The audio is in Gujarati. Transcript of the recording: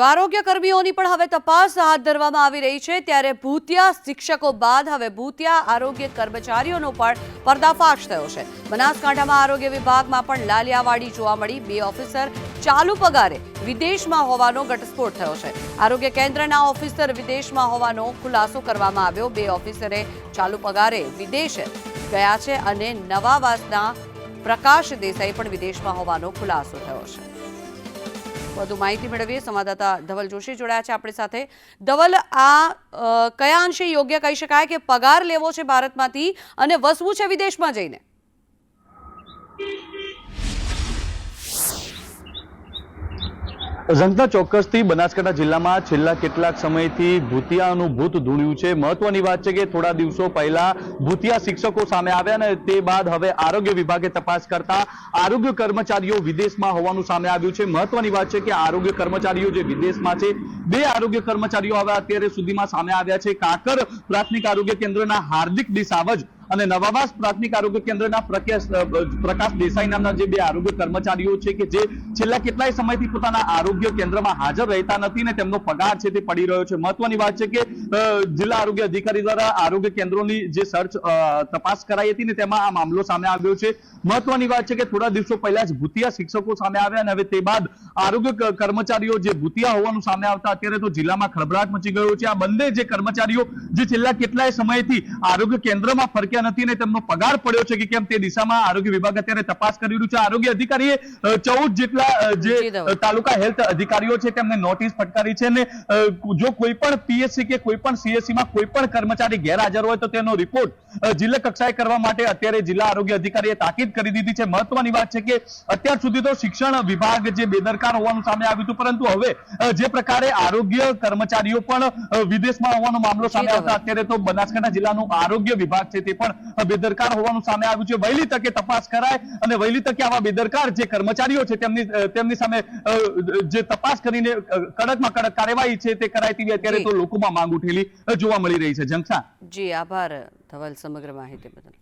તો આરોગ્ય કર્મીઓની પણ હવે તપાસ હાથ ધરવામાં આવી રહી છે. ત્યારે ભૂતિયા શિક્ષકો બાદ હવે ભૂતિયા આરોગ્ય કર્મચારીઓનો પણ પર્દાફાશ થયો છે. બનાસકાંઠામાં આરોગ્ય વિભાગમાં પણ લાલિયાવાડી જોવા મળી. બે ઓફિસર ચાલુ પગારે વિદેશમાં હોવાનો ઘટસ્ફોટ થયો છે. આરોગ્ય કેન્દ્રના ઓફિસર વિદેશમાં હોવાનો ખુલાસો કરવામાં આવ્યો. બે ઓફિસરે ચાલુ પગારે વિદેશ ગયા છે અને નવાવાસના પ્રકાશ દેસાઈ પણ વિદેશમાં હોવાનો ખુલાસો થયો છે. વધુ માહિતી મેળવીએ. સંવાદદાતા ધવલ જોશી જોડાયા છે આપણી સાથે. ધવલ, આ કયા અંશે યોગ્ય કહી શકાય કે પગાર લેવો છે ભારતમાંથી અને વસવું છે વિદેશમાં જઈને? ઝંખના ચોક્કસથી બનાસકાંઠા જિલ્લામાં છેલ્લા કેટલાક સમયથી ભૂતિયાનું ભૂત ધૂણ્યું છે. મહત્વની વાત છે કે થોડા દિવસો પહેલા ભૂતિયા શિક્ષકો સામે આવ્યા ને તે બાદ હવે આરોગ્ય વિભાગે તપાસ કરતા આરોગ્ય કર્મચારીઓ વિદેશમાં હોવાનું સામે આવ્યું છે. મહત્વની વાત છે કે આરોગ્ય કર્મચારીઓ જે વિદેશમાં છે, બે આરોગ્ય કર્મચારીઓ હવે અત્યારે સુધીમાં સામે આવ્યા છે. કાકર પ્રાથમિક આરોગ્ય કેન્દ્રના હાર્દિક ડિસાવજ અને નવાવાસ પ્રાથમિક આરોગ્ય કેન્દ્રના પ્રકાશ દેસાઈ નામના જે બે આરોગ્ય કર્મચારીઓ છે કે જે છેલ્લા કેટલાય સમયથી પોતાના આરોગ્ય કેન્દ્રમાં હાજર રહેતા નથી ને તેમનો પગાર છે તે પડી રહ્યો છે. મહત્વની વાત છે કે જિલ્લા આરોગ્ય અધિકારી દ્વારા આરોગ્ય કેન્દ્રોની જે સર્ચ તપાસ કરાઈ હતી ને તેમાં આ મામલો સામે આવ્યો છે. મહત્વની વાત છે કે થોડા દિવસો પહેલા જ ભૂતિયા શિક્ષકો સામે આવ્યા અને હવે તે બાદ આરોગ્ય કર્મચારીઓ જે ભૂતિયા હોવાનું સામે આવતા અત્યારે તો જિલ્લામાં ખળભળાટ મચી ગયો છે. આ બંને જે કર્મચારીઓ જે છેલ્લા કેટલાય સમયથી આરોગ્ય કેન્દ્રમાં ફરક્યા નથી અને તેમનો પગાર પડ્યો છે કે કેમ તે દિશામાં આરોગ્ય વિભાગ અત્યારે તપાસ કરી રહ્યું છે. આરોગ્ય અધિકારીએ ચૌદ જેટલા જે તાલુકા હેલ્થ અધિકારીઓ છે તેમને નોટિસ ફટકારી છે અને જો કોઈ પણ પીએસસી કે કોઈ પણ CSC માં કોઈ પણ કર્મચારી ગેરહાજર હોય તો તેનો રિપોર્ટ જિલ્લા કક્ષાએ કરવા માટે અત્યારે જિલ્લા આરોગ્ય અધિકારીએ તાકીદ કરી દીધી છે. મહત્વની વાત છે કે અત્યાર સુધી તો શિક્ષણ વિભાગ જે બેદરકાર હોવાનું સામે આવ્યું હતું પરંતુ હવે જે પ્રકારે આરોગ્ય કર્મચારીઓ પણ વિદેશમાં હોવાનો મામલો સામે આવતા અત્યારે તો બનાસકાંઠા જિલ્લાનું આરોગ્ય વિભાગ છે તે પણ બેદરકાર. હોવાનું સામે આવ્યું છે. વહેલી તકે તપાસ કરાય અને વહેલી તકે આવા બેદરકાર જે કર્મચારીઓ છે તેમની તેમની સામે જે તપાસ કરીને કડકમાં કડક કાર્યવાહી છે તે કરાય તેવી અત્યારે તો લોકોમાં માંગ ઉઠેલી જોવા મળી રહી છે. જંક્ષા જી આભાર ધવલ સમગ્ર માહિતી બદલ.